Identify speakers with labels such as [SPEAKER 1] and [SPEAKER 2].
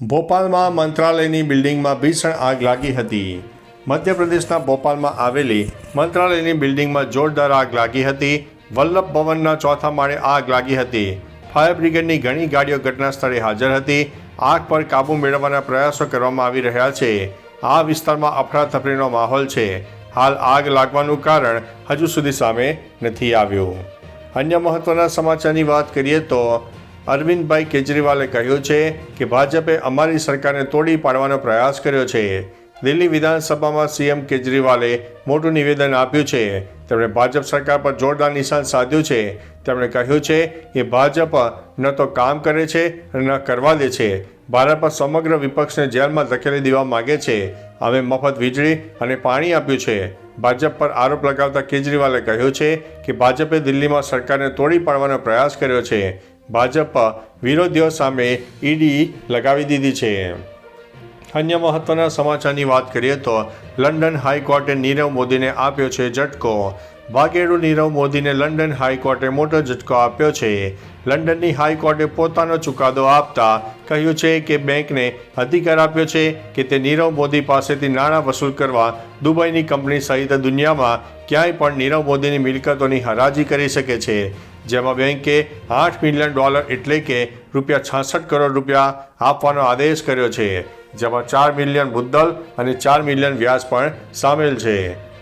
[SPEAKER 1] ભોપાલમાં મંત્રાલયની બિલ્ડિંગમાં ભીષણ આગ લાગી હતી. મધ્યપ્રદેશના ભોપાલમાં આવેલી મંત્રાલયની બિલ્ડિંગમાં જોરદાર આગ લાગી હતી. વલ્લભ ભવનના ચોથા માળે આગ લાગી હતી. ફાયર બ્રિગેડની ઘણી ગાડીઓ ઘટના સ્થળે હાજર હતી. આગ પર કાબૂ મેળવવાના પ્રયાસો કરવામાં આવી રહ્યા છે. આ વિસ્તારમાં અફરાતફરીનો માહોલ છે. હાલ આગ લાગવાનું કારણ હજુ સુધી સામે નથી આવ્યું. અન્ય મહત્વના સમાચારની વાત કરીએ તો અરવિંદભાઈ કેજરીવાલે કહ્યું છે કે ભાજપે અમારી સરકારને તોડી પાડવાનો પ્રયાસ કર્યો છે. દિલ્હી વિધાનસભામાં સીએમ કેજરીવાલે મોટું નિવેદન આપ્યું છે. તેમણે ભાજપ સરકાર પર જોરદાર નિશાન સાધ્યું છે. તેમણે કહ્યું છે કે ભાજપ ન તો કામ કરે છે ન કરવા દે છે. ભારત પર સમગ્ર વિપક્ષને જેલમાં ધકેલી દેવા માગે છે. અમે મફત વીજળી અને પાણી આપ્યું છે. ભાજપ પર આરોપ લગાવતા કેજરીવાલે કહ્યું છે કે ભાજપે દિલ્હીમાં સરકારને તોડી પાડવાનો પ્રયાસ કર્યો છે. ભાજપ વિરોધીઓ સામે ઈડી લગાવી દીધી છે. અન્ય મહત્વના સમાચારની વાત કરીએ તો લંડન હાઈકોર્ટે નીરવ મોદીને આપ્યો છે ઝટકો. વાગેડુ નીરવ મોદીને લંડન હાઈકોર્ટે મોટો ઝટકો આપ્યો છે. લંડનની હાઈકોર્ટે પોતાનો ચુકાદો આપતા કહ્યું છે કે બેંકને અધિકાર આપ્યો છે કે તે નીરવ મોદી પાસેથી નાણાં વસૂલ કરવા દુબઈની કંપની સહિત દુનિયામાં ક્યાંય પણ નીરવ મોદીની મિલકતોની હરાજી કરી શકે છે. જેમાં બેંકે આઠ મિલિયન ડોલર એટલે કે રૂપિયા છાસઠ કરોડ રૂપિયા આપવાનો આદેશ કર્યો છે, જેમાં ચાર મિલિયન મુદ્દલ અને ચાર મિલિયન વ્યાજ પણ સામેલ છે.